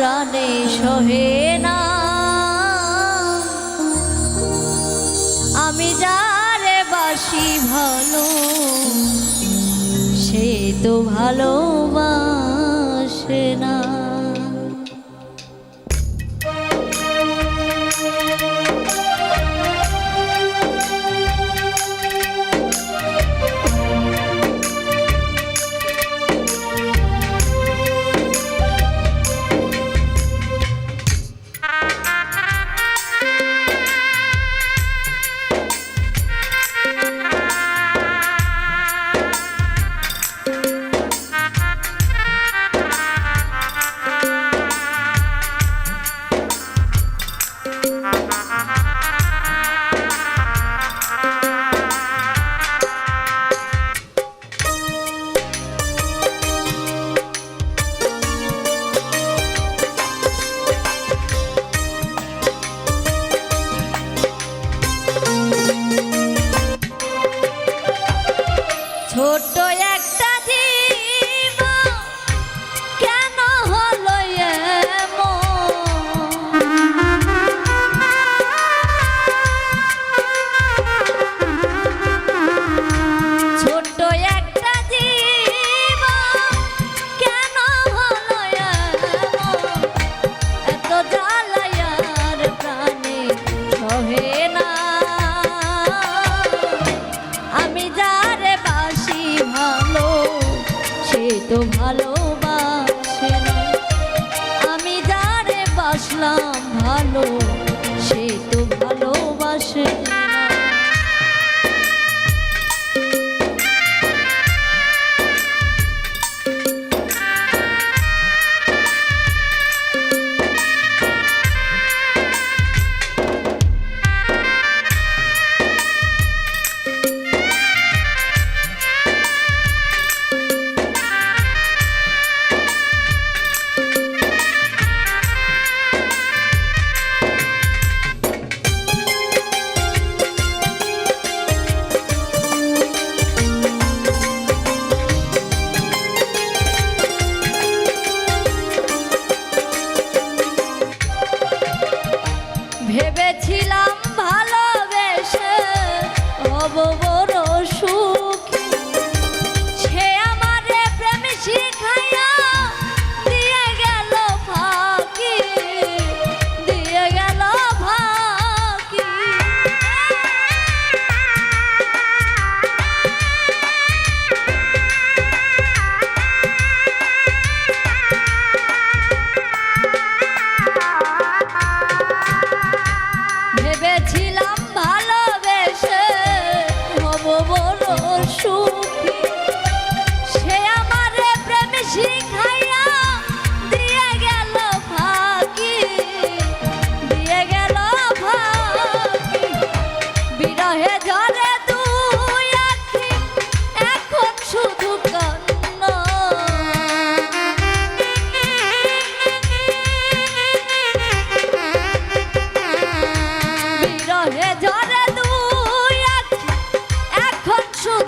প্রাণে সহে না। আমি যারে বাসি ভালো সে তো ভালোবাসে না। Todo ya.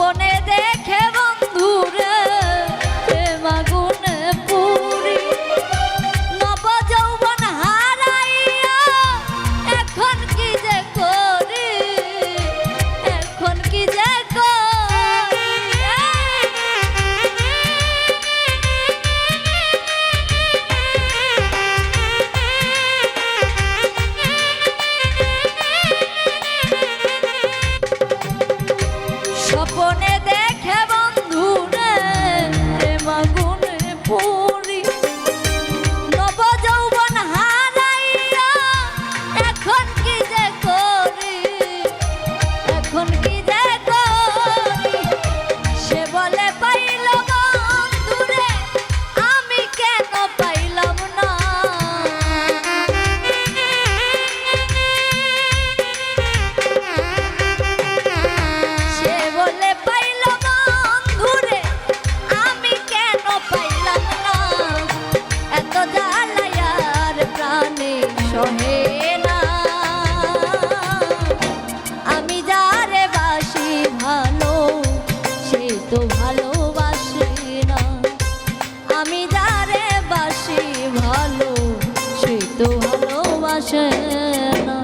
pone ভালোবাসে না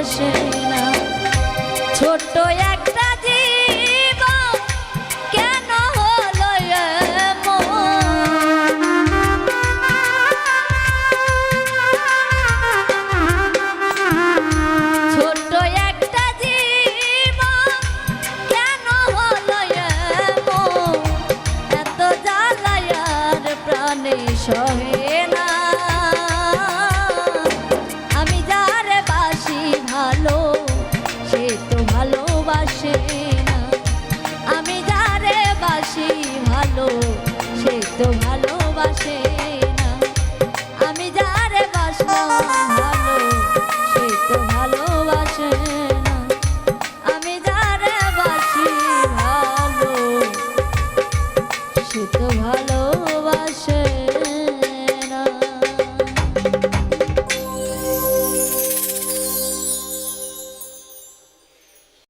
ভালোবাসে না। একটা